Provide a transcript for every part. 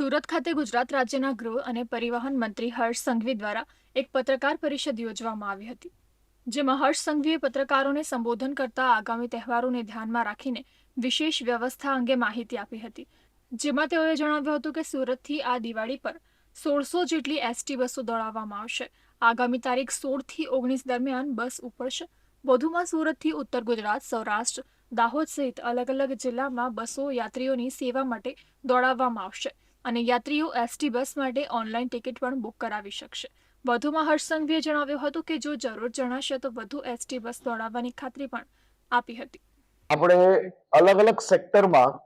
સુરત ખાતે ગુજરાત રાજ્યના ગૃહ અને પરિવહન મંત્રી હર્ષ સંઘવી દ્વારા એક પત્રકાર પરિષદ યોજવામાં આવી હતી, જેમાં હર્ષ સંઘવીએ પત્રકારોને સંબોધન કરતા આગામી તહેવારોને ધ્યાનમાં રાખીને વિશેષ વ્યવસ્થા અંગે માહિતી આપી હતી, જેમાં તેઓએ જણાવ્યું હતું કે સુરતથી આ દિવાળી પર સોળસો જેટલી એસટી બસો દોડાવવામાં આવશે, આગામી તારીખ સોળથી ઓગણીસ દરમિયાન બસ ઉપડશે, વધુમાં સુરતથી ઉત્તર ગુજરાત, સૌરાષ્ટ્ર, દાહોદ સહિત અલગ અલગ જિલ્લામાં બસો યાત્રીઓની સેવા માટે દોડાવવામાં આવશે અને યાત્રીઓ એસટી બસ માટે ઓનલાઈન ટિકિટ પણ બુક કરાવી શકશે. વધુમાં હર્ષ સંઘવીએ જણાવ્યું હતું કે જો જરૂર જણાશે તો વધુ એસટી બસ દોડાવવાની ખાતરી પણ આપી હતી. આપણે અલગ અલગ સેક્ટરમાં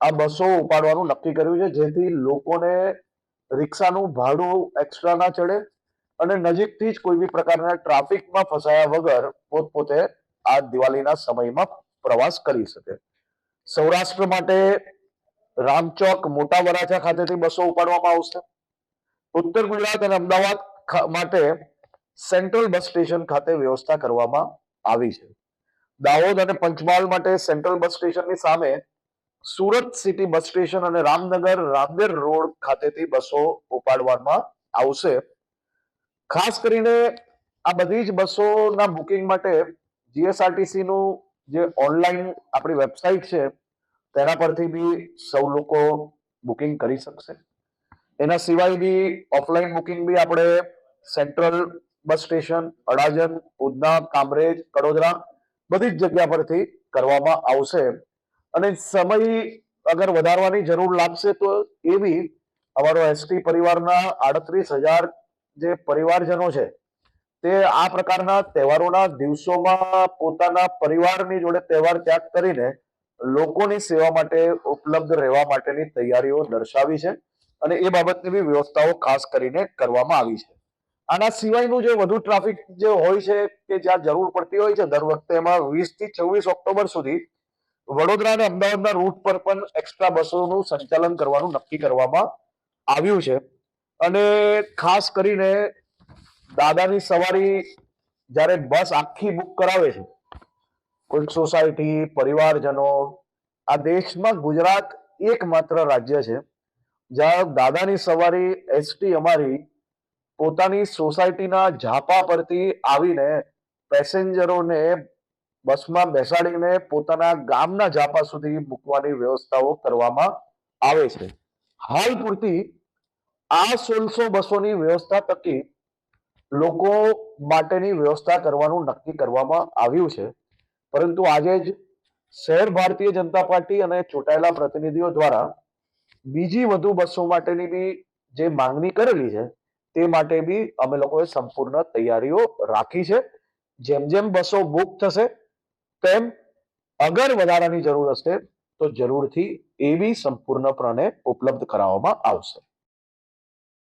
આ બસો ઉપાડવાનું નક્કી કર્યું છે, જેથી લોકોને રિક્ષાનું ભાડું એક્સ્ટ્રા ના ચડે અને નજીકથી જ કોઈ બી પ્રકારના ટ્રાફિકમાં ફસાયા વગર પોતપોતે આ દિવાળીના સમયમાં પ્રવાસ કરી શકે. સૌરાષ્ટ્ર માટે રામચોક મોટા વરાછા ખાતેથી બસો ઉપાડવામાં આવશે. ઉત્તર ગુજરાત અને અમદાવાદ માટે સેન્ટ્રલ બસ સ્ટેશન ખાતે વ્યવસ્થા કરવામાં આવી છે. દાહોદ અને પંચમહાલ માટે સેન્ટ્રલ બસ સ્ટેશનની સામે સુરત સિટી બસ સ્ટેશન અને રામનગર રામદેર રોડ ખાતેથી બસો ઉપાડવામાં આવશે. ખાસ કરીને આ બધી જ બસોના બુકિંગ માટે જીએસઆરટીસી નું જે ઓનલાઈન આપણી વેબસાઇટ છે તેના પરથી બી સૌ લોકો બુકિંગ કરી શકશે. એના સિવાય બી ઓફલાઈન બુકિંગ બી આપણે central bus station, Adajan, Udhna, Kamrej, Kadodara બધી જ જગ્યા પરથી કરવામાં આવશે. અને સમય અગર વધારવાની જરૂર લાગશે તો એ બી અમારો એસટી પરિવારના આડત્રીસ હજાર જે પરિવારજનો છે, તે આ પ્રકારના તહેવારોના દિવસોમાં પોતાના પરિવારની જોડે તહેવાર ત્યાગ કરીને લોકોની સેવા માટે ઉપલબ્ધ રહેવા માટેની તૈયારીઓ દર્શાવી છે અને એ બાબતની બી વ્યવસ્થાઓ ખાસ કરીને કરવામાં આવી છે. આના સિવાયનું જે વધુ ટ્રાફિક જે હોય છે કે જ્યાં જરૂર પડતી હોય છે, દર વખતે એમાં વીસથી છવ્વીસ ઓક્ટોબર સુધી વડોદરા અને અમદાવાદના રૂટ પર પણ એક્સ્ટ્રા બસોનું સંચાલન કરવાનું નક્કી કરવામાં આવ્યું છે. અને ખાસ કરીને દાદાની સવારી જ્યારે બસ આખી બુક કરાવે છે કોઈક સોસાયટી પરિવારજનો, આ દેશમાં ગુજરાત એકમાત્ર રાજ્ય છે. જ્યાં દાદાની સવારી એસટી અમારી પોતાની સોસાયટીના ઝાપા પરથી આવીને પેસેન્જરોને બસમાં બેસાડીને પોતાના ગામના ઝાપા સુધી મૂકવાની વ્યવસ્થાઓ કરવામાં આવે છે. હાલ પૂરતી આ સોળસો બસોની વ્યવસ્થા તકી લોકો માટેની વ્યવસ્થા કરવાનું નક્કી કરવામાં આવ્યું છે. પરંતુ આજે જ શહેર ભારતીય જનતા પાર્ટી અને ચૂંટાયેલા પ્રતિનિધિઓ દ્વારા બીજી વધુ બસો માટેની બી જે માંગણી કરેલી છે, તે માટે બી અમે લોકોએ સંપૂર્ણ તૈયારીઓ રાખી છે. જેમ જેમ બસો બુક થશે, તેમ અગર વધારાની જરૂર હશે, તો જરૂરથી એ બી સંપૂર્ણપણે ઉપલબ્ધ કરાવવામાં આવશે.